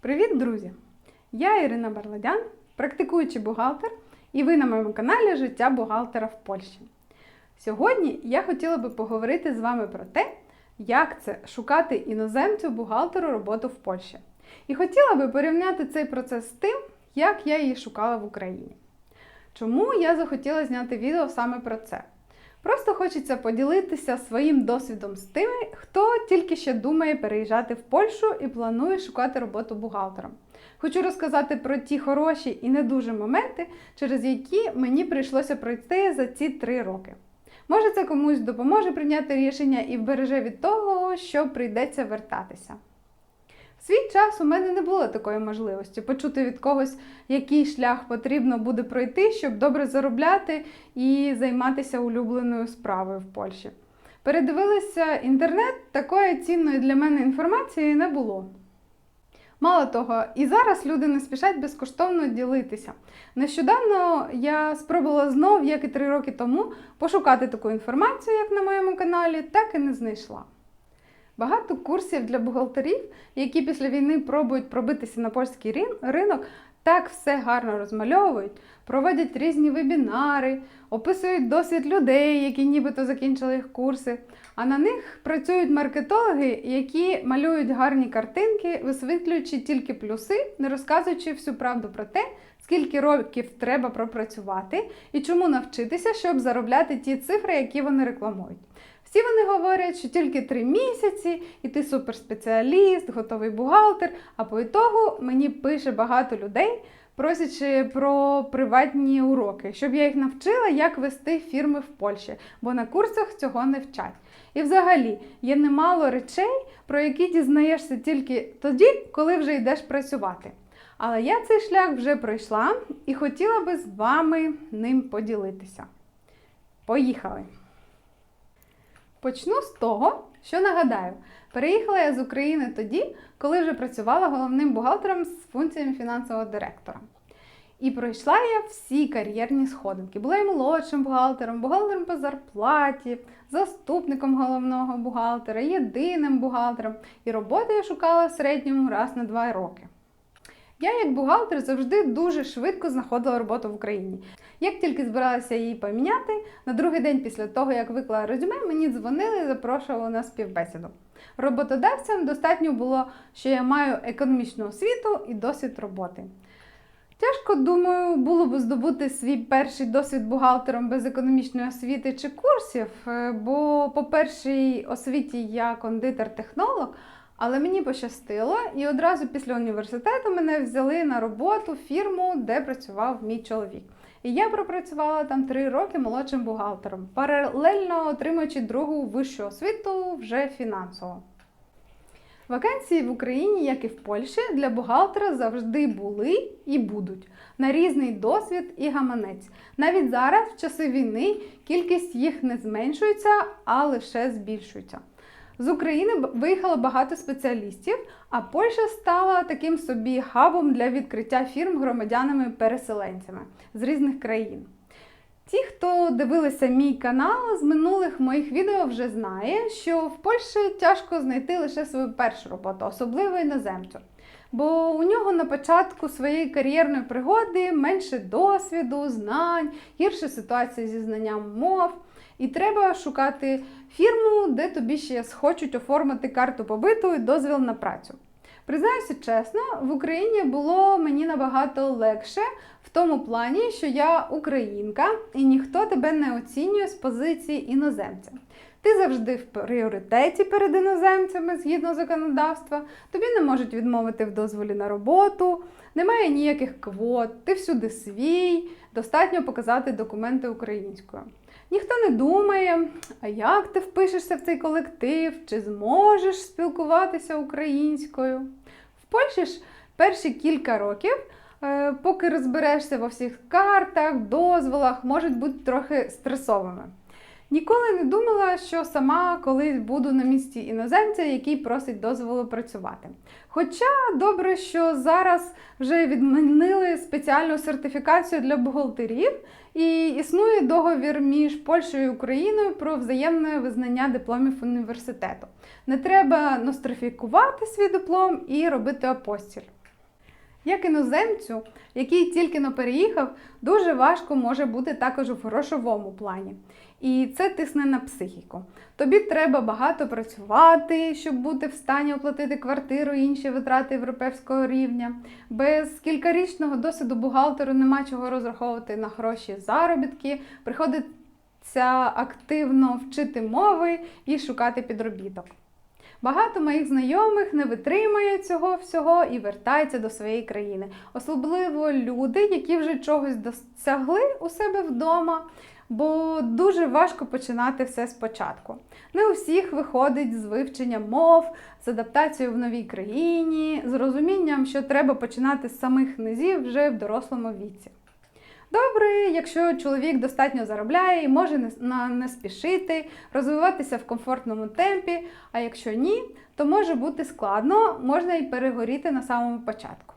Привіт, друзі! Я Ірина Барладян, практикуючий бухгалтер, і ви на моєму каналі Життя бухгалтера в Польщі. Сьогодні я хотіла би поговорити з вами про те, як це шукати іноземцю бухгалтеру роботу в Польщі. І хотіла би порівняти цей процес з тим, як я її шукала в Україні. Чому я захотіла зняти відео саме про це? Просто хочеться поділитися своїм досвідом з тими, хто тільки ще думає переїжджати в Польщу і планує шукати роботу бухгалтером. Хочу розказати про ті хороші і не дуже моменти, через які мені прийшлося пройти за ці три роки. Може, це комусь допоможе прийняти рішення і вбереже від того, що прийдеться вертатися. Свій час у мене не було такої можливості почути від когось, який шлях потрібно буде пройти, щоб добре заробляти і займатися улюбленою справою в Польщі. Передивилися інтернет, такої цінної для мене інформації не було. Мало того, і зараз люди не спішать безкоштовно ділитися. Нещодавно я спробувала знов, як і три роки тому, пошукати таку інформацію, як на моєму каналі, так і не знайшла. Багато курсів для бухгалтерів, які після війни пробують пробитися на польський ринок, так все гарно розмальовують, проводять різні вебінари, описують досвід людей, які нібито закінчили їх курси. А на них працюють маркетологи, які малюють гарні картинки, висвітлюючи тільки плюси, не розказуючи всю правду про те, скільки років треба пропрацювати і чому навчитися, щоб заробляти ті цифри, які вони рекламують. Всі вони говорять, що тільки три місяці, і ти суперспеціаліст, готовий бухгалтер. А по ітогу мені пише багато людей, просячи про приватні уроки, щоб я їх навчила, як вести фірми в Польщі, бо на курсах цього не вчать. І взагалі є немало речей, про які дізнаєшся тільки тоді, коли вже йдеш працювати. Але я цей шлях вже пройшла і хотіла би з вами ним поділитися. Поїхали! Почну з того, що нагадаю, переїхала я з України тоді, коли вже працювала головним бухгалтером з функціями фінансового директора. І пройшла я всі кар'єрні сходинки. Була і молодшим бухгалтером, бухгалтером по зарплаті, заступником головного бухгалтера, єдиним бухгалтером. І роботу я шукала в середньому раз на два роки. Я, як бухгалтер, завжди дуже швидко знаходила роботу в Україні. Як тільки збиралася її поміняти, на другий день після того, як виклала резюме, мені дзвонили і запрошували на співбесіду. Роботодавцям достатньо було, що я маю економічну освіту і досвід роботи. Тяжко, думаю, було б здобути свій перший досвід бухгалтером без економічної освіти чи курсів, е, бо по першій освіті я кондитер-технолог, але мені пощастило, і одразу після університету мене взяли на роботу фірму, де працював мій чоловік. І я пропрацювала там три роки молодшим бухгалтером, паралельно отримуючи другу вищу освіту вже фінансово. Вакансії в Україні, як і в Польщі, для бухгалтера завжди були і будуть на різний досвід і гаманець. Навіть зараз, в часи війни, кількість їх не зменшується, а лише збільшується. З України виїхало багато спеціалістів, а Польща стала таким собі хабом для відкриття фірм громадянами-переселенцями з різних країн. Ті, хто дивилися мій канал з минулих моїх відео, вже знає, що в Польщі тяжко знайти лише свою першу роботу, особливо іноземцю. Бо у нього на початку своєї кар'єрної пригоди менше досвіду, знань, гірша ситуація зі знанням мов. І треба шукати фірму, де тобі ще схочуть оформити карту побиту і дозвіл на працю. Признаюся чесно, в Україні було мені набагато легше в тому плані, що я українка і ніхто тебе не оцінює з позиції іноземця. Ти завжди в пріоритеті перед іноземцями згідно законодавства, тобі не можуть відмовити в дозволі на роботу, немає ніяких квот, ти всюди свій, достатньо показати документи українською. Ніхто не думає, а як ти впишешся в цей колектив, чи зможеш спілкуватися українською. В Польщі ж перші кілька років, е, поки розберешся во всіх картах, дозволах, можуть бути трохи стресовими. Ніколи не думала, що сама колись буду на місці іноземця, який просить дозволу працювати. Хоча добре, що зараз вже відмінили спеціальну сертифікацію для бухгалтерів, і існує договір між Польщею і Україною про взаємне визнання дипломів університету. Не треба нострифікувати свій диплом і робити апостіль. Як іноземцю, який тільки но переїхав, дуже важко може бути також у грошовому плані. І це тисне на психіку. Тобі треба багато працювати, щоб бути в стані оплатити квартиру і інші витрати європейського рівня. Без кількарічного досвіду бухгалтеру нема чого розраховувати на гроші заробітки, приходиться активно вчити мови і шукати підробіток. Багато моїх знайомих не витримує цього всього і вертаються до своєї країни. Особливо люди, які вже чогось досягли у себе вдома, бо дуже важко починати все спочатку. Не у всіх виходить з вивчення мов, з адаптацією в новій країні, з розумінням, що треба починати з самих низів вже в дорослому віці. Добре, якщо чоловік достатньо заробляє і може не спішити, розвиватися в комфортному темпі, а якщо ні, то може бути складно, можна і перегоріти на самому початку.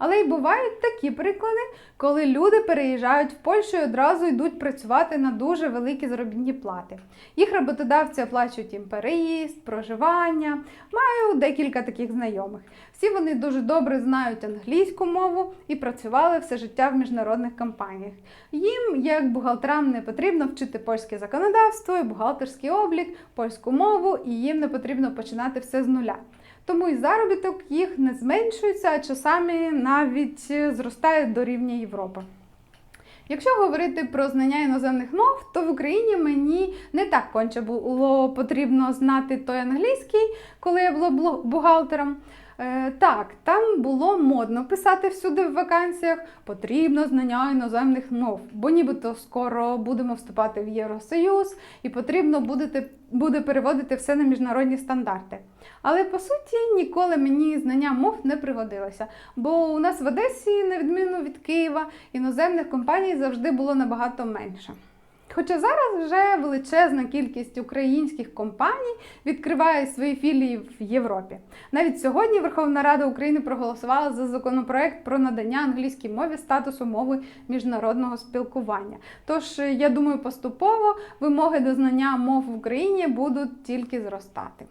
Але й бувають такі приклади, коли люди переїжджають в Польщу і одразу йдуть працювати на дуже великі заробітні плати. Їх роботодавці оплачують їм переїзд, проживання. Маю декілька таких знайомих. Всі вони дуже добре знають англійську мову і працювали все життя в міжнародних компаніях. Їм, як бухгалтерам, не потрібно вчити польське законодавство і бухгалтерський облік, польську мову, і їм не потрібно починати все з нуля. Тому і заробіток їх не зменшується, а часами навіть е, зростає до рівня Європи. Якщо говорити про знання іноземних мов, то в Україні мені не так конче було потрібно знати той англійський, коли я була бухгалтером. Е, так, там було модно писати всюди в вакансіях потрібно знання іноземних мов, бо нібито скоро будемо вступати в Євросоюз і потрібно будете, буде переводити все на міжнародні стандарти. Але по суті ніколи мені знання мов не пригодилося, бо у нас в Одесі, на відміну від Києва, іноземних компаній завжди було набагато менше. Хоча зараз вже величезна кількість українських компаній відкриває свої філії в Європі. Навіть сьогодні Верховна Рада України проголосувала за законопроект про надання англійській мові статусу мови міжнародного спілкування. Тож е, я думаю, поступово вимоги до знання мов в Україні будуть тільки зростати.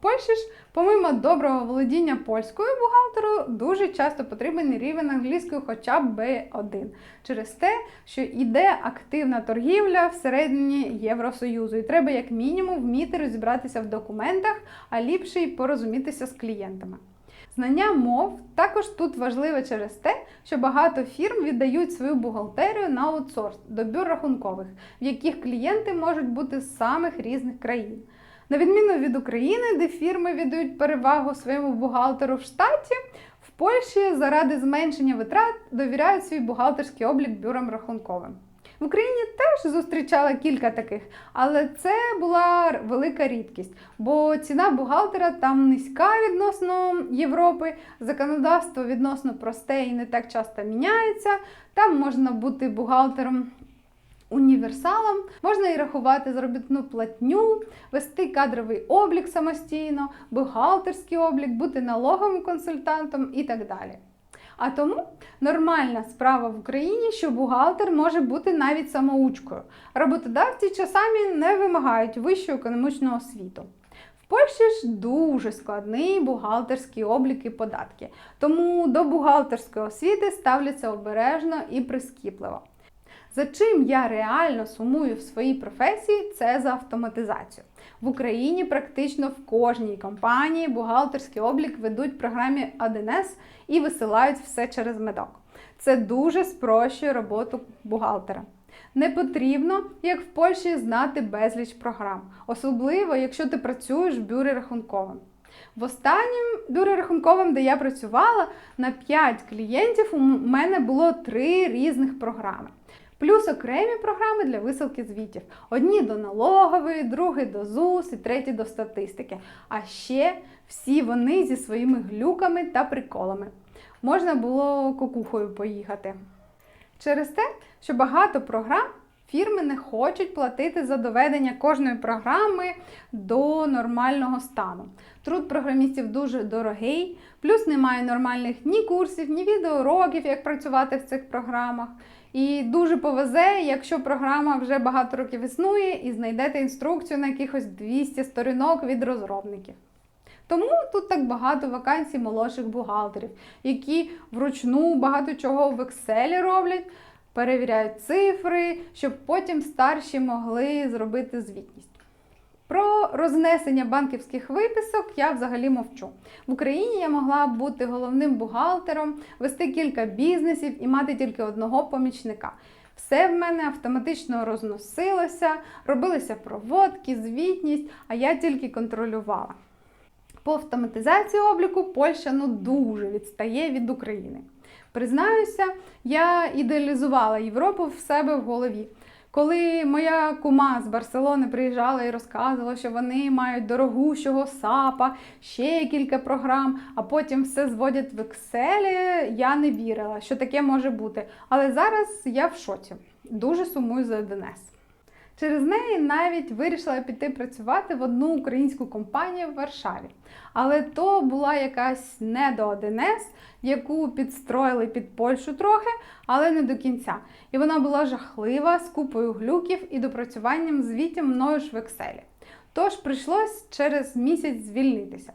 Польщі ж, помимо доброго володіння польською бухгалтеру, дуже часто потрібен рівень англійської хоча б B1 через те, що йде активна торгівля всередині Євросоюзу, і треба як мінімум вміти розібратися в документах, а ліпше й порозумітися з клієнтами. Знання мов також тут важливе через те, що багато фірм віддають свою бухгалтерію на аутсорс до бюр рахункових, в яких клієнти можуть бути з самих різних країн. На відміну від України, де фірми віддають перевагу своєму бухгалтеру в штаті, в Польщі заради зменшення витрат довіряють свій бухгалтерський облік бюрам рахунковим. В Україні теж зустрічала кілька таких, але це була велика рідкість, бо ціна бухгалтера там низька відносно Європи, законодавство відносно просте і не так часто міняється. Там можна бути бухгалтером універсалом, можна і рахувати заробітну платню, вести кадровий облік самостійно, бухгалтерський облік, бути налоговим консультантом і так далі. А тому нормальна справа в Україні, що бухгалтер може бути навіть самоучкою. Роботодавці часами не вимагають вищу економічну освіту. В Польщі ж дуже складний бухгалтерський облік і податки, тому до бухгалтерської освіти ставляться обережно і прискіпливо. За чим я реально сумую в своїй професії, це за автоматизацію. В Україні практично в кожній компанії бухгалтерський облік ведуть в програмі 1С і висилають все через медок. Це дуже спрощує роботу бухгалтера. Не потрібно, як в Польщі, знати безліч програм, особливо якщо ти працюєш в бюрі рахунковим. В останнім бюро рахунковим, де я працювала, на 5 клієнтів у мене було 3 різних програми. Плюс окремі програми для висилки звітів. Одні до налогової, другі до ЗУС і треті до статистики. А ще всі вони зі своїми глюками та приколами. Можна було кукухою поїхати. Через те, що багато програм фірми не хочуть платити за доведення кожної програми до нормального стану. Труд програмістів дуже дорогий, плюс немає нормальних ні курсів, ні відеоуроків, як працювати в цих програмах. І дуже повезе, якщо програма вже багато років існує, і знайдете інструкцію на якихось 200 сторінок від розробників. Тому тут так багато вакансій молодших бухгалтерів, які вручну багато чого в Excel роблять, перевіряють цифри, щоб потім старші могли зробити звітність. Про рознесення банківських виписок я взагалі мовчу. В Україні я могла бути головним бухгалтером, вести кілька бізнесів і мати тільки одного помічника. Все в мене автоматично розносилося, робилися проводки, звітність, а я тільки контролювала. По автоматизації обліку Польща ну дуже відстає від України. Признаюся, я ідеалізувала Європу в себе в голові. Коли моя кума з Барселони приїжджала і розказувала, що вони мають дорогущого САПа, ще кілька програм, а потім все зводять в Excel, я не вірила, що таке може бути. Але зараз я в шоці. Дуже сумую за ДНС. Через неї навіть вирішила піти працювати в одну українську компанію в Варшаві. Але то була якась недо 1С, яку підстроїли під Польщу трохи, але не до кінця. І вона була жахлива з купою глюків і допрацюванням звітів мною ж в Excel. Тож прийшлось через місяць звільнитися.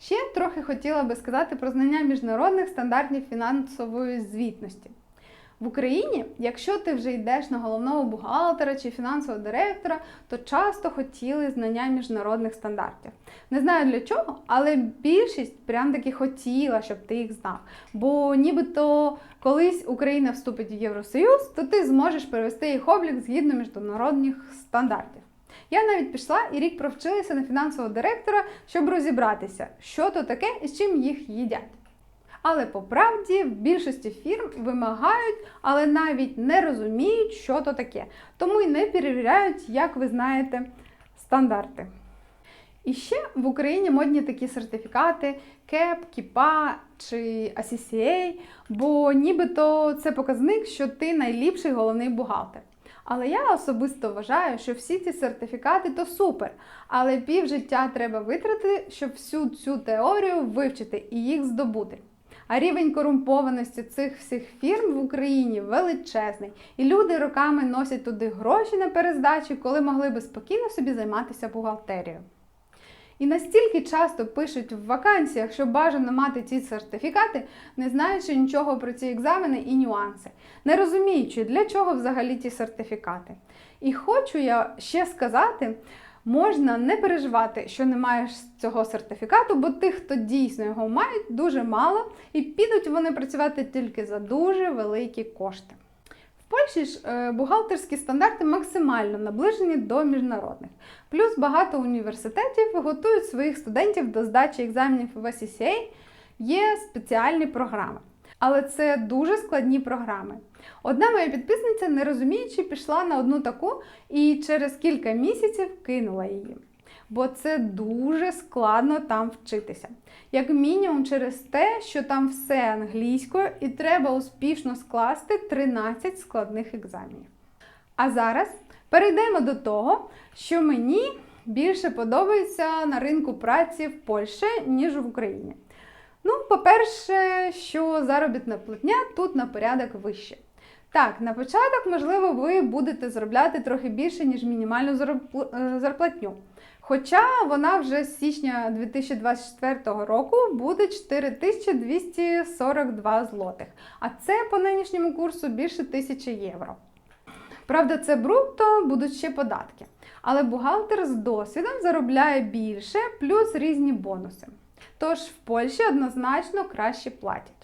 Ще трохи хотіла би сказати про знання міжнародних стандартів фінансової звітності. В Україні, якщо ти вже йдеш на головного бухгалтера чи фінансового директора, то часто хотіли знання міжнародних стандартів. Не знаю для чого, але більшість прям таки хотіла, щоб ти їх знав. Бо нібито колись Україна вступить в Євросоюз, то ти зможеш перевести їх облік згідно міжнародних стандартів. Я навіть пішла і рік провчилася на фінансового директора, щоб розібратися, що то таке і з чим їх їдять. Але по правді в більшості фірм вимагають, але навіть не розуміють, що то таке. Тому і не перевіряють, як ви знаєте, стандарти. І ще в Україні модні такі сертифікати КЕП, КІПА чи ACCA, бо нібито це показник, що ти найліпший головний бухгалтер. Але я особисто вважаю, що всі ці сертифікати то супер, але пів життя треба витратити, щоб всю цю теорію вивчити і їх здобути. А рівень корумпованості цих всіх фірм в Україні величезний, і люди роками носять туди гроші на перездачі, коли могли би спокійно собі займатися бухгалтерією. І настільки часто пишуть в вакансіях, що бажано мати ці сертифікати, не знаючи нічого про ці екзамени і нюанси, не розуміючи, для чого взагалі ті сертифікати. І хочу я ще сказати. Можна не переживати, що не маєш цього сертифікату, бо тих, хто дійсно його мають, дуже мало, і підуть вони працювати тільки за дуже великі кошти. В Польщі ж е, бухгалтерські стандарти максимально наближені до міжнародних. Плюс багато університетів готують своїх студентів до здачі екзаменів в SCCA, є спеціальні програми. Але це дуже складні програми. Одна моя підписниця, не розуміючи, пішла на одну таку і через кілька місяців кинула її. Бо це дуже складно там вчитися. Як мінімум, через те, що там все англійською, і треба успішно скласти 13 складних екзаменів. А зараз перейдемо до того, що мені більше подобається на ринку праці в Польщі, ніж в Україні. Ну, по-перше, що заробітна платня тут на порядок вище. Так, на початок, можливо, ви будете заробляти трохи більше, ніж мінімальну зарплатню. Хоча вона вже з січня 2024 року буде 4242 злотих. А це по нинішньому курсу більше 1000 євро. Правда, це брутто, будуть ще податки. Але бухгалтер з досвідом заробляє більше, плюс різні бонуси. Тож в Польщі однозначно краще платять.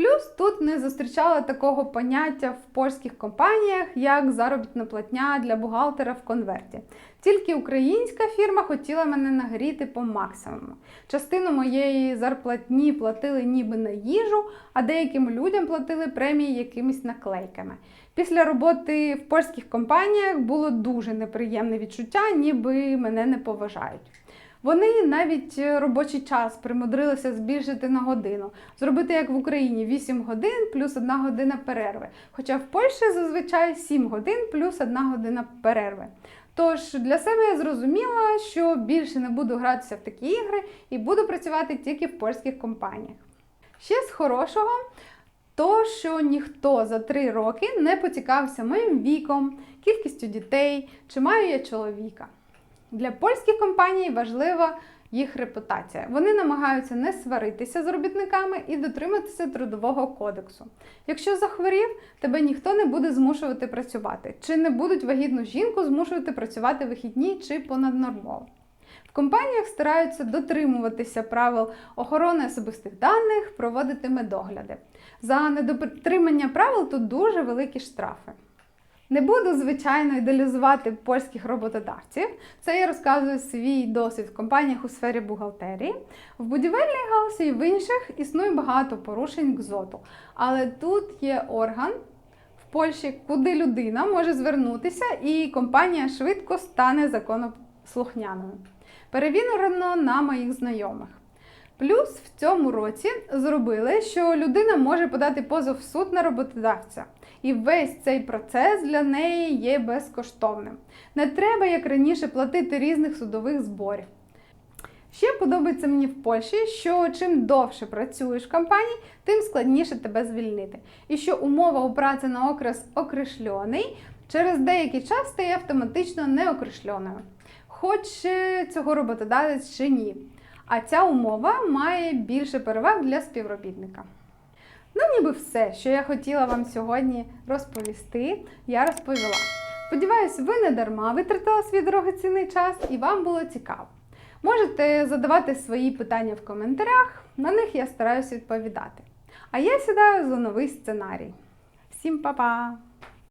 Плюс тут не зустрічала такого поняття в польських компаніях, як заробітна платня для бухгалтера в конверті. Тільки українська фірма хотіла мене нагріти по максимуму. Частину моєї зарплатні платили ніби на їжу, а деяким людям платили премії якимись наклейками. Після роботи в польських компаніях було дуже неприємне відчуття, ніби мене не поважають. Вони навіть робочий час примудрилися збільшити на годину, зробити як в Україні 8 годин плюс 1 година перерви. Хоча в Польщі зазвичай 7 годин плюс 1 година перерви. Тож для себе я зрозуміла, що більше не буду гратися в такі ігри і буду працювати тільки в польських компаніях. Ще з хорошого, то що ніхто за 3 роки не поцікавився моїм віком, кількістю дітей, чи маю я чоловіка. Для польських компаній важливо їх репутація. Вони намагаються не сваритися з робітниками і дотриматися трудового кодексу. Якщо захворів, тебе ніхто не буде змушувати працювати, чи не будуть вагітну жінку змушувати працювати вихідні чи понаднормово. В компаніях стараються дотримуватися правил охорони особистих даних, проводити медогляди. За недотримання правил тут дуже великі штрафи. Не буду, звичайно, ідеалізувати польських роботодавців. Це я розказую свій досвід в компаніях у сфері бухгалтерії. В будівельній галузі і в інших існує багато порушень КЗОТу. Але тут є орган в Польщі, куди людина може звернутися, і компанія швидко стане законослухняною. Перевірено на моїх знайомих. Плюс в цьому році зробили, що людина може подати позов в суд на роботодавця. І весь цей процес для неї є безкоштовним. Не треба, як раніше, платити різних судових зборів. Ще подобається мені в Польщі, що чим довше працюєш в компанії, тим складніше тебе звільнити. І що умова у праці на окрес окрешльоний через деякий час стає автоматично неокрешльоною. Хоч е, цього роботодавець чи ні. А ця умова має більше переваг для співробітника. Ну, ніби все, що я хотіла вам сьогодні розповісти, я розповіла. Сподіваюсь, ви не дарма витратили свій дорогоцінний час і вам було цікаво. Можете задавати свої питання в коментарях, на них я стараюся відповідати. А я сідаю за новий сценарій. Всім па-па!